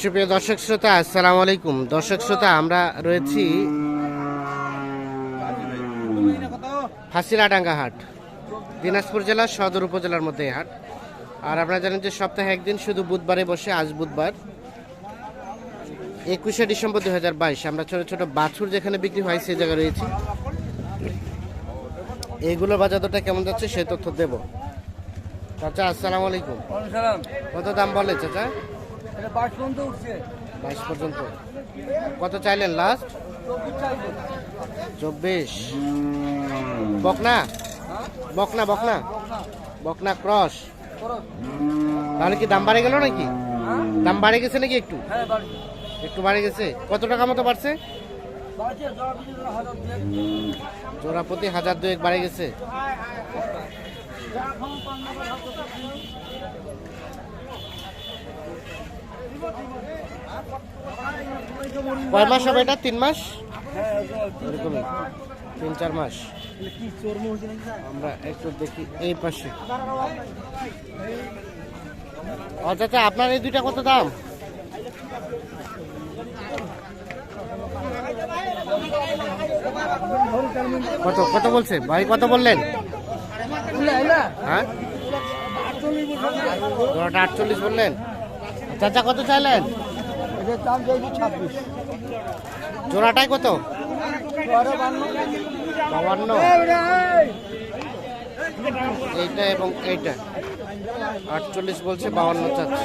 সুপ্রিয় দর্শক শ্রোতা আসসালামু আলাইকুম। দর্শক শ্রোতা আমরা রয়েছি ফাঁসিলাডাঙ্গা হাট দিনাজপুর জেলার সদর উপজেলার মধ্যে এই হাট। আর আপনারা জানেন যে সপ্তাহে একদিন শুধু বুধবারে বসে আজ বুধবার একুশে ডিসেম্বর দু হাজার বাইশ। আমরা ছোট ছোট বাছুর যেখানে বিক্রি হয় সেই জায়গায় রয়েছি। এইগুলোর বাজার দরটা কেমন যাচ্ছে সেই তথ্য দেব। চাচা আসসালামু আলাইকুম। কত দাম বলে চাচা? বাইশ পর্যন্ত কত চাইলেন লাস্ট চব্বিশ বকনা? বকনা বকনা। বকনা ক্রস তাহলে কি দাম বাড়ে গেল নাকি? হ্যাঁ। দাম বাড়ে গেছে নাকি একটু? হ্যাঁ একটু বাড়ে গেছে। কত টাকা মতো বাড়ছে? বিশ হাজার দুয়েক। জোড়া প্রতি হাজার দুয়েক বাড়ে গেছে। কয় মাস হবে এটা? তিন মাস? এরকমই তিন, চার মাস? আমরা একটু দেখি এই পাশে। চাচা আপনার এই দুইটা কত দাম? কত কত বলছে? ভাই, কত বললেন? হ্যাঁ? আটচল্লিশ বললেন। চাচা কত চাইলেন? ছাব্বিশ জোড়াটাই কত? বাবান্ন এইটা এবং এইটা। আটচল্লিশ বলছে বাউন্ন চাচ্ছে।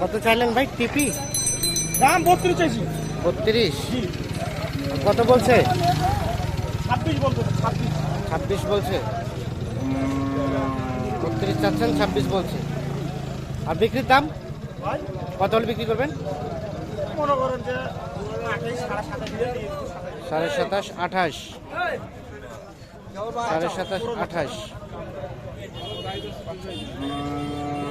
কত চাইলেন ভাই টিপি? দাম বত্রিশ চাইছি বত্রিশ? কত বলছে? ছাব্বিশ বলতো ছাব্বিশ। ছাব্বিশ বলছে। বত্রিশ চাচ্ছেন ছাব্বিশ বলছে। আর বিক্রির দাম? কত হলে বিক্রি করবেন? মনে সাড়ে সাতাশ আঠাশ। সাড়ে সাতাশ আঠাশ।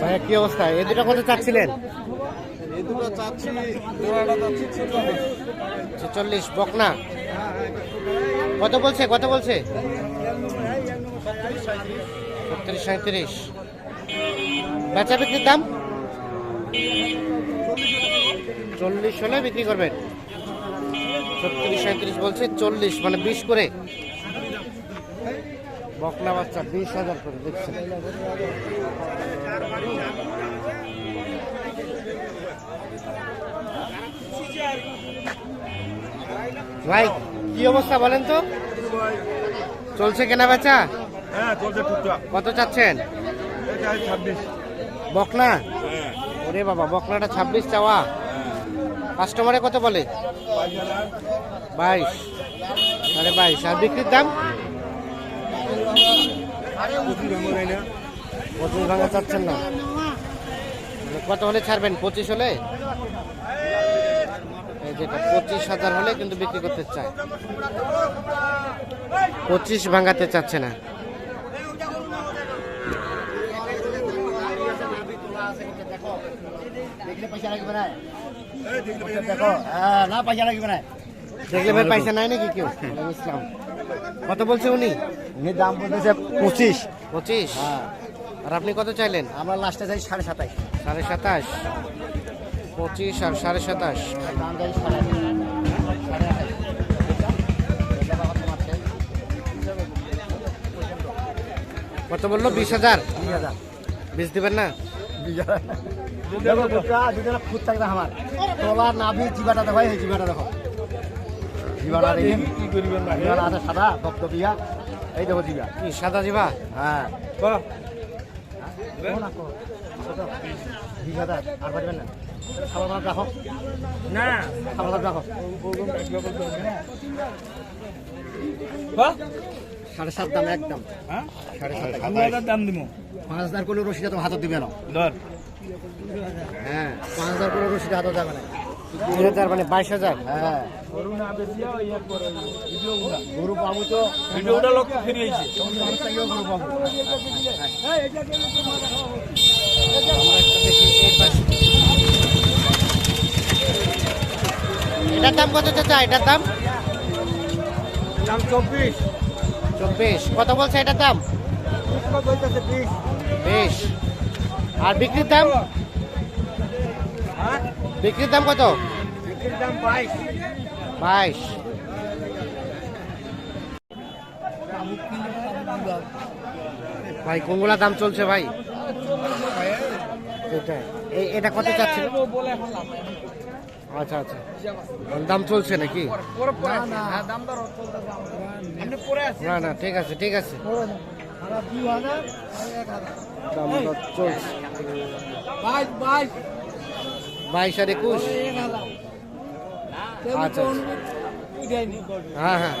ভাইয়া কি অবস্থা? এ দুটো কত চাচ্ছিলেন? এই ছেচল্লিশ। বকনা? কত বলছে কত বলছে? ছত্রিশ সাঁত্রিশ বেচা বিক্রির দাম? চল্লিশ হলে বিক্রি করবেন। ছত্রিশ সাঁত্রিশ বলছে চল্লিশ মানে বিশ করে। বকনা বাচ্চা বিশ হাজার করে দেখছেন। ভাই কি অবস্থা বলেন তো? চলছে কেনা বেচা? হ্যাঁ কত চাচ্ছেন? বকনা? হ্যাঁ। ওরে বাবা বকনাটা ছাব্বিশ চাওয়া। কাস্টমারে কত বলে? বাইশ আরে বাইশ। আর বিক্রির দাম প্রচুর ভাঙো যায় না পঁচিশ ভাঙা চাচ্ছেন না কত হলে ছাড়বেন? পঁচিশ হলে? যেটা পঁচিশ হাজার হলে কিন্তু বিক্রি করতে চায়। পঁচিশ ভাঙাতে চাচ্ছে না। দেখো না পয়সা লাগবে না। দেখলে ভাই পয়সা নাই নাকি কেউ? ইসলাম। কত বলছে উনি? উনি দাম বলতেছে পঁচিশ। পঁচিশ? হ্যাঁ। আর আপনি কত চাইলেন? আমরা লাস্টে চাই সাড়ে সাতাশ। সাড়ে সাতাশ? পঁচিশ আর সাড়ে সাতাশ। দাম চাই সাড়ে কত বলল? বিশ হাজার? বেচ দিবেন না? ফুট থাকবে আমার। তোলা নাভি জিবাটা দেখো এই জিবাটা দেখো। জিবাটা সাদা দপদপিয়া এই দেখো জিবা কি সাদা জিবা হ্যাঁ। সাড়ে সাত দাম একদম। দাম দিব। পাঁচ হাজার করে রসিদা তো হাতত দিবে না। হ্যাঁ পাঁচ হাজার করে রসিদা হাতত যাবে না। দুই হাজার মানে বাইশ হাজার? হ্যাঁ। গরু পাবো তো ভিডিওটা লক্ষ্য ফিরিয়েছে। এটার দাম কত চাচা? এটার দাম? দাম চব্বিশ। চব্বিশ। কত বলছে এটার দাম? বেশ। আর বিক্রির দাম? বিক্রির দাম কত? বিক্রির দাম বাইশ। বাইশ। ভাই কোনগুলা দাম চলছে ভাই। এটা কত চাচ্ছিল? নাই। আচ্ছা আচ্ছা। দাম চলছে নাকি? না না ঠিক আছে ঠিক আছে। দাম চলছে। বাইশ আর একুশ আচ্ছা। হ্যাঁ হ্যাঁ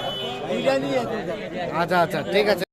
আচ্ছা আচ্ছা ঠিক আছে